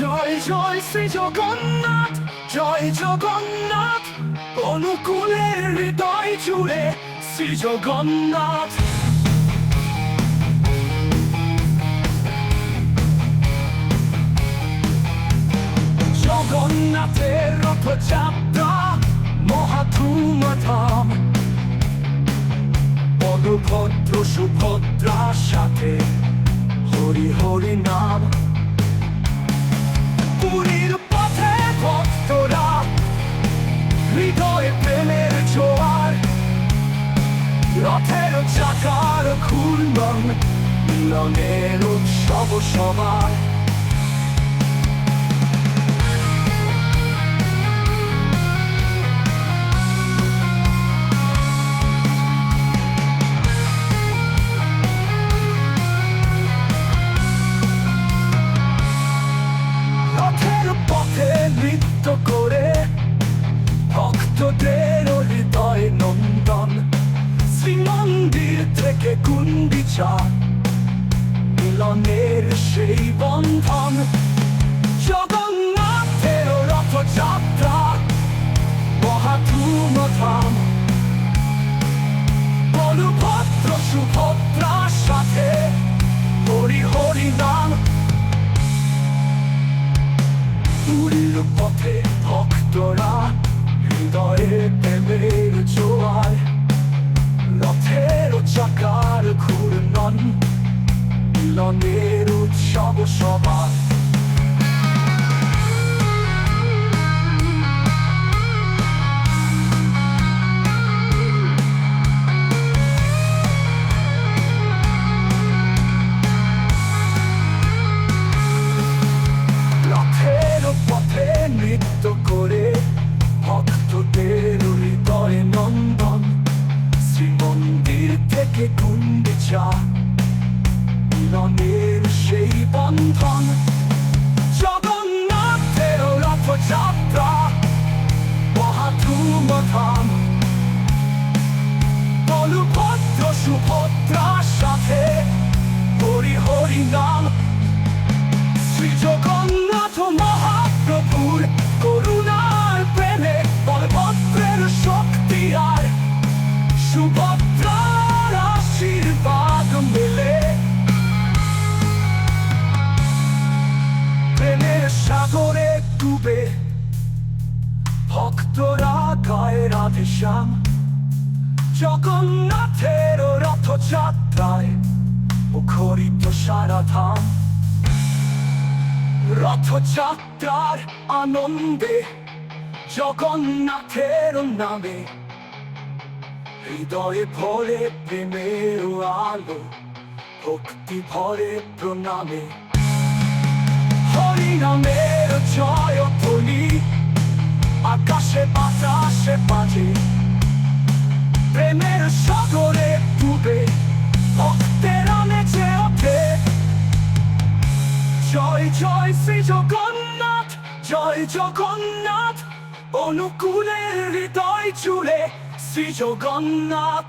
জয় জয় শ্রী জগন্নাথ, জয় জগন্নাথ, অনুকূলের হৃদয় জুড়ে শ্রী জগন্নাথ। জগন্নাথের রথযাত্রা মহাধুমধাম বলভদ্র সুভদ্রার সাথে হরি হরি নাম। রথের চাকার খুলন মিলনের উৎসব সবার। মিলনের সেই বন্ধন মিলনের উৎসব সবার। upon গায়ে রাধে শ্যাম জগন্নাথের রথযাত্রায় মুখরিত সারা ধাম রথযাত্রার আনন্দে জগন্নাথের নামে হৃদয়ে ভরে প্রেমের আলো ভক্তি ভরে প্রণামে হরিনামের জয় ধ্বনি আকাশে বাতাসে বাজে প্রেমের সাগরে ডুবে, ভক্তের নেচে ওঠে। জয় জয় শ্রী জগন্নাথ, জয় জগন্নাথ, অনুকূলের হৃদয় জুড়ে শ্রী জগন্নাথ।